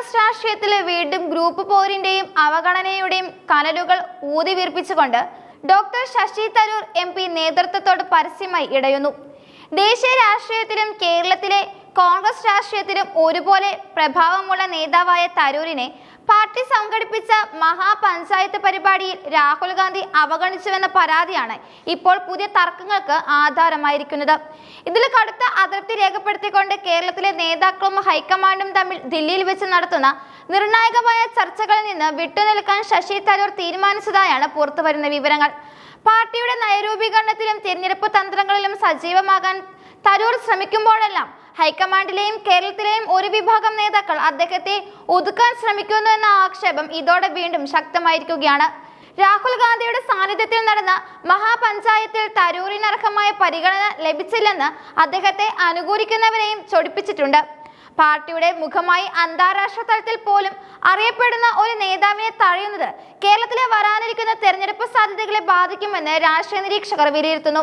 കോൺഗ്രസ് രാഷ്ട്രീയത്തിൽ വീണ്ടും ഗ്രൂപ്പ് പോരിന്റെയും അവഗണനയുടെയും കനലുകൾ ഊതിവീർപ്പിച്ചുകൊണ്ട് doctor Shashi Tharoor M P നേതൃത്വത്തോട് പരസ്യമായി ഇടയുന്നു. ദേശീയ രാഷ്ട്രീയത്തിലും കേരളത്തിലെ കോൺഗ്രസ് രാഷ്ട്രീയത്തിലും ഒരുപോലെ പ്രഭാവമുള്ള നേതാവായ തരൂരിനെ പാർട്ടി സംഘടിപ്പിച്ച മഹാപഞ്ചായത്ത് പരിപാടിയിൽ രാഹുൽ ഗാന്ധി അവഗണിച്ചുവെന്ന പരാതിയാണ് ഇപ്പോൾ പുതിയ തർക്കങ്ങൾക്ക് ആധാരമായിരിക്കുന്നത്. ഇതിൽ കടുത്ത അതൃപ്തി രേഖപ്പെടുത്തിക്കൊണ്ട് കേരളത്തിലെ നേതാക്കളും ഹൈക്കമാൻഡും തമ്മിൽ ദില്ലിയിൽ വെച്ച് നടത്തുന്ന നിർണായകമായ ചർച്ചകളിൽ നിന്ന് വിട്ടുനിൽക്കാൻ ശശി തരൂർ തീരുമാനിച്ചതായാണ് പുറത്തുവരുന്ന വിവരങ്ങൾ. പാർട്ടിയുടെ നയരൂപീകരണത്തിലും തിരഞ്ഞെടുപ്പ് തന്ത്രങ്ങളിലും സജീവമാകാൻ തരൂർ ശ്രമിക്കുമ്പോഴെല്ലാം ഹൈക്കമാൻഡിലെയും കേരളത്തിലെയും ഒരു വിഭാഗം നേതാക്കൾ അദ്ദേഹത്തെ ഒതുക്കാൻ ശ്രമിക്കുന്നു എന്ന ആക്ഷേപം ഇതോടെ വീണ്ടും ശക്തമായിരിക്കുകയാണ്. രാഹുൽ ഗാന്ധിയുടെ സാന്നിധ്യത്തിൽ നടന്ന മഹാപഞ്ചായത്തിൽ തരൂരിനർഹമായ പരിഗണന ലഭിച്ചില്ലെന്ന് അദ്ദേഹത്തെ അനുകൂലിക്കുന്നവരെയും ചൊടിപ്പിച്ചിട്ടുണ്ട്. പാർട്ടിയുടെ മുഖമായി അന്താരാഷ്ട്ര തലത്തിൽ പോലും അറിയപ്പെടുന്ന ഒരു നേതാവിനെ തഴയുന്നത് കേരളത്തിലെ വരാനിരിക്കുന്ന തെരഞ്ഞെടുപ്പ് സാധ്യതകളെ ബാധിക്കുമെന്ന് രാഷ്ട്രീയ നിരീക്ഷകർ വിലയിരുത്തുന്നു.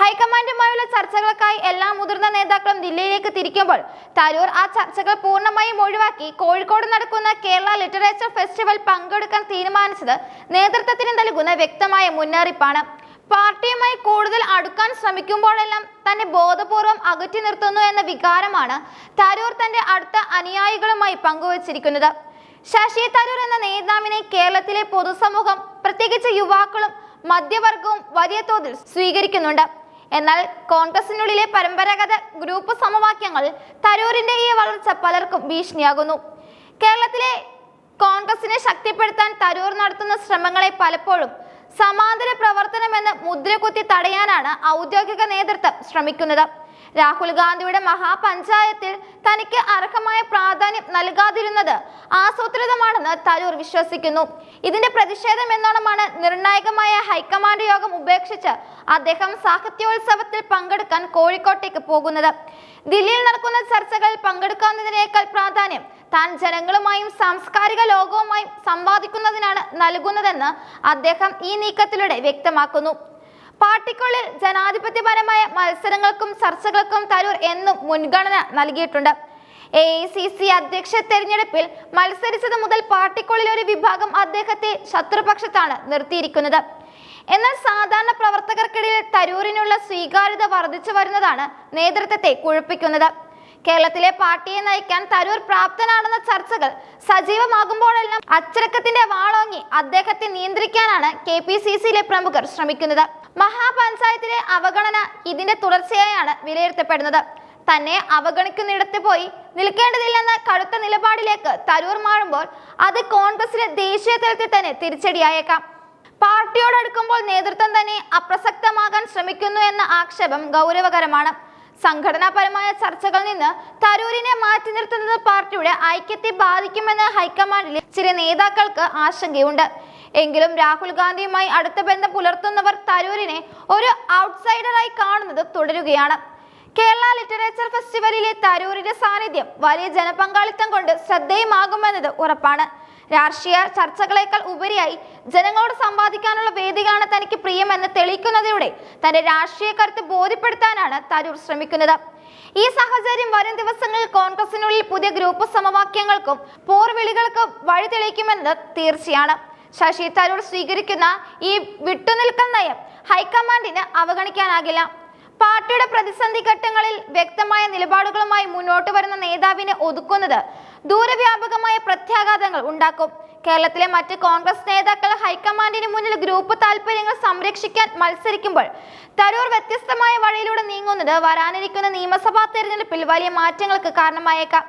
ഹൈക്കമാൻഡുമായുള്ള ചർച്ചകൾക്കായി എല്ലാ മുതിർന്ന നേതാക്കളും ദില്ലിയിലേക്ക് തിരിക്കുമ്പോൾ തരൂർ ആ ചർച്ചകൾ പൂർണമായും ഒഴിവാക്കി കോഴിക്കോട് നടക്കുന്ന കേരള ലിറ്ററേച്ചർ ഫെസ്റ്റിവൽ പങ്കെടുക്കാൻ തീരുമാനിച്ചത് നേതൃത്വത്തിന് നൽകുന്ന വ്യക്തമായ മുന്നറിയിപ്പാണ്. പാർട്ടിയുമായി കൂടുതൽ അടുക്കാൻ ശ്രമിക്കുമ്പോഴെല്ലാം തന്നെ ബോധപൂർവം അകറ്റി നിർത്തുന്നു എന്ന വികാരമാണ് തരൂർ തന്റെ അടുത്ത അനുയായികളുമായി പങ്കുവച്ചിരിക്കുന്നത്. ശശി തരൂർ എന്ന നേതാവിനെ കേരളത്തിലെ പൊതുസമൂഹം പ്രത്യേകിച്ച് യുവാക്കളും മധ്യവർഗവും വലിയ തോതിൽ സ്വീകരിക്കുന്നുണ്ട്. എന്നാൽ കോൺഗ്രസിനുള്ളിലെ പരമ്പരാഗത ഗ്രൂപ്പ് സമവാക്യങ്ങൾ തരൂരിന്റെ ഈ വളർച്ച പലർക്കും ഭീഷണിയാകുന്നു. കേരളത്തിലെ കോൺഗ്രസിനെ ശക്തിപ്പെടുത്താൻ തരൂർ നടത്തുന്ന ശ്രമങ്ങളെ പലപ്പോഴും സമാന്തര പ്രവർത്തനമെന്ന് മുദ്രകുത്തി തടയാനാണ് ഔദ്യോഗിക നേതൃത്വം ശ്രമിക്കുന്നത്. രാഹുൽ ഗാന്ധിയുടെ മഹാപഞ്ചായത്തിൽ തനിക്ക് അർഹമായ പ്രാധാന്യം നൽകാതിരുന്നത് ആസൂത്രിതമാണെന്ന് തരൂർ വിശ്വസിക്കുന്നു. ഇതിന്റെ പ്രതിഷേധം എന്നോണമാണ് നിർണായകമായ ഹൈക്കമാൻഡ് യോഗം ഉപേക്ഷിച്ച് അദ്ദേഹം സാഹിത്യോത്സവത്തിൽ പങ്കെടുക്കാൻ കോഴിക്കോട്ടേക്ക് പോകുന്നത്. ദില്ലിയിൽ നടക്കുന്ന ചർച്ചകളിൽ പങ്കെടുക്കുന്നതിനേക്കാൾ പ്രാധാന്യം താൻ ജനങ്ങളുമായും സാംസ്കാരിക ലോകവുമായും സംവാദിക്കുന്നതിനാണ് നൽകുന്നതെന്ന് അദ്ദേഹം ഈ നീക്കത്തിലൂടെ വ്യക്തമാക്കുന്നു. പാർട്ടിക്കുള്ളിൽ ജനാധിപത്യപരമായ മത്സരങ്ങൾക്കും ചർച്ചകൾക്കും തരൂർ എന്നും മുൻഗണന നൽകിയിട്ടുണ്ട്. എ സി സി അധ്യക്ഷ തെരഞ്ഞെടുപ്പിൽ മത്സരിച്ചത് മുതൽ പാർട്ടിക്കുള്ളിൽ ഒരു വിഭാഗം അദ്ദേഹത്തെ ശത്രുപക്ഷത്താണ് നിർത്തിയിരിക്കുന്നത്. എന്നാൽ സാധാരണ പ്രവർത്തകർക്കിടയിൽ തരൂരിനുള്ള സ്വീകാര്യത വർദ്ധിച്ചു വരുന്നതാണ് നേതൃത്വത്തെ കുഴപ്പിക്കുന്നത്. കേരളത്തിലെ പാർട്ടിയെ നയിക്കാൻ തരൂർ പ്രാപ്തനാണെന്ന ചർച്ചകൾ സജീവമാകുമ്പോഴെല്ലാം അച്ചടക്കത്തിന്റെ വാളോങ്ങി അദ്ദേഹത്തെ നിയന്ത്രിക്കാനാണ് കെ പി സി സിയിലെ പ്രമുഖർ ശ്രമിക്കുന്നത്. മഹാപഞ്ചായത്തിലെ അവഗണന ഇതിന്റെ തുടർച്ചയായാണ് വിലയിരുത്തപ്പെടുന്നത്. തന്നെ അവഗണിക്കുന്നിടത്ത് പോയി നിൽക്കേണ്ടതില്ലെന്ന കടുത്ത നിലപാടിലേക്ക് തരൂർ മാറുമ്പോൾ അത് കോൺഗ്രസിലെ ദേശീയ തലത്തിൽ തന്നെ തിരിച്ചടിയായേക്കാം. പാർട്ടിയോടടുക്കുമ്പോൾ നേതൃത്വം തന്നെ അപ്രസക്തമാകാൻ ശ്രമിക്കുന്നു എന്ന ആക്ഷേപം ഗൗരവകരമാണ്. സംഘടനാപരമായ ചർച്ചകളിൽ നിന്ന് തരൂരിനെ മാറ്റി നിർത്തുന്നത് പാർട്ടിയുടെ ഐക്യത്തെ ബാധിക്കുമെന്ന് ഹൈക്കമാൻഡിലെ ചില നേതാക്കൾക്ക് ആശങ്കയുണ്ട്. എങ്കിലും രാഹുൽ ഗാന്ധിയുമായി അടുത്ത ബന്ധം പുലർത്തുന്നവർ തരൂരിനെ ഒരു ഔട്ട്സൈഡറായി കാണുന്നത് തുടരുകയാണ്. കേരള ലിറ്ററേച്ചർ ഫെസ്റ്റിവലിലെ തരൂരിന്റെ സാന്നിധ്യം വലിയ ജനപങ്കാളിത്തം കൊണ്ട് ശ്രദ്ധേയമാകുമെന്നത് ഉറപ്പാണ്. രാഷ്ട്രീയ ചർച്ചകളേക്കാൾ ഉപരിയായി ജനങ്ങളോട് സംവാദിക്കാനുള്ള വേദിയാണ് തനിക്ക് പ്രിയമെന്ന് തെളിയിക്കുന്നതിലൂടെ തന്റെ രാഷ്ട്രീയ ബോധ്യപ്പെടുത്താനാണ് തരൂർ ശ്രമിക്കുന്നത്. ഈ സാഹചര്യം വരും ദിവസങ്ങളിൽ കോൺഗ്രസിനുള്ളിൽ പുതിയ ഗ്രൂപ്പ് സമവാക്യങ്ങൾക്കും പോർവിളികൾക്കും വഴി തെളിയിക്കുമെന്നത് തീർച്ചയാണ്. ശശി തരൂർ സ്വീകരിക്കുന്ന ഈ വിട്ടുനിൽക്കൽ നയം ഹൈക്കമാൻഡിന് അവഗണിക്കാനാകില്ല. പാർട്ടിയുടെ പ്രതിസന്ധി ഘട്ടങ്ങളിൽ വ്യക്തമായ നിലപാടുകളുമായി മുന്നോട്ട് വരുന്ന നേതാവിനെ ഒതുക്കുന്നത് ദൂരവ്യാപകമായ പ്രത്യാഘാതങ്ങൾ ഉണ്ടാക്കും. കേരളത്തിലെ മറ്റ് കോൺഗ്രസ് നേതാക്കൾ ഹൈക്കമാൻഡിന് മുന്നിൽ ഗ്രൂപ്പ് താൽപര്യങ്ങൾ സംരക്ഷിക്കാൻ മത്സരിക്കുമ്പോൾ തരൂർ വ്യത്യസ്തമായ വഴിയിലൂടെ നീങ്ങുന്നത് വരാനിരിക്കുന്ന നിയമസഭാ തെരഞ്ഞെടുപ്പിൽ വലിയ മാറ്റങ്ങൾക്ക് കാരണമായേക്കാം.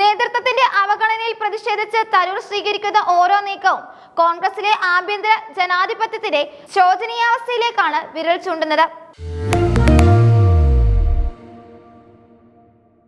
നേതൃത്വത്തിന്റെ അവഗണനയിൽ പ്രതിഷേധിച്ച് തരൂർ സ്വീകരിക്കുന്ന ഓരോ നീക്കവും കോൺഗ്രസിലെ ആഭ്യന്തര ജനാധിപത്യത്തിന്റെ ശോചനീയാവസ്ഥയിലേക്കാണ് വിരൽ ചൂണ്ടുന്നത്.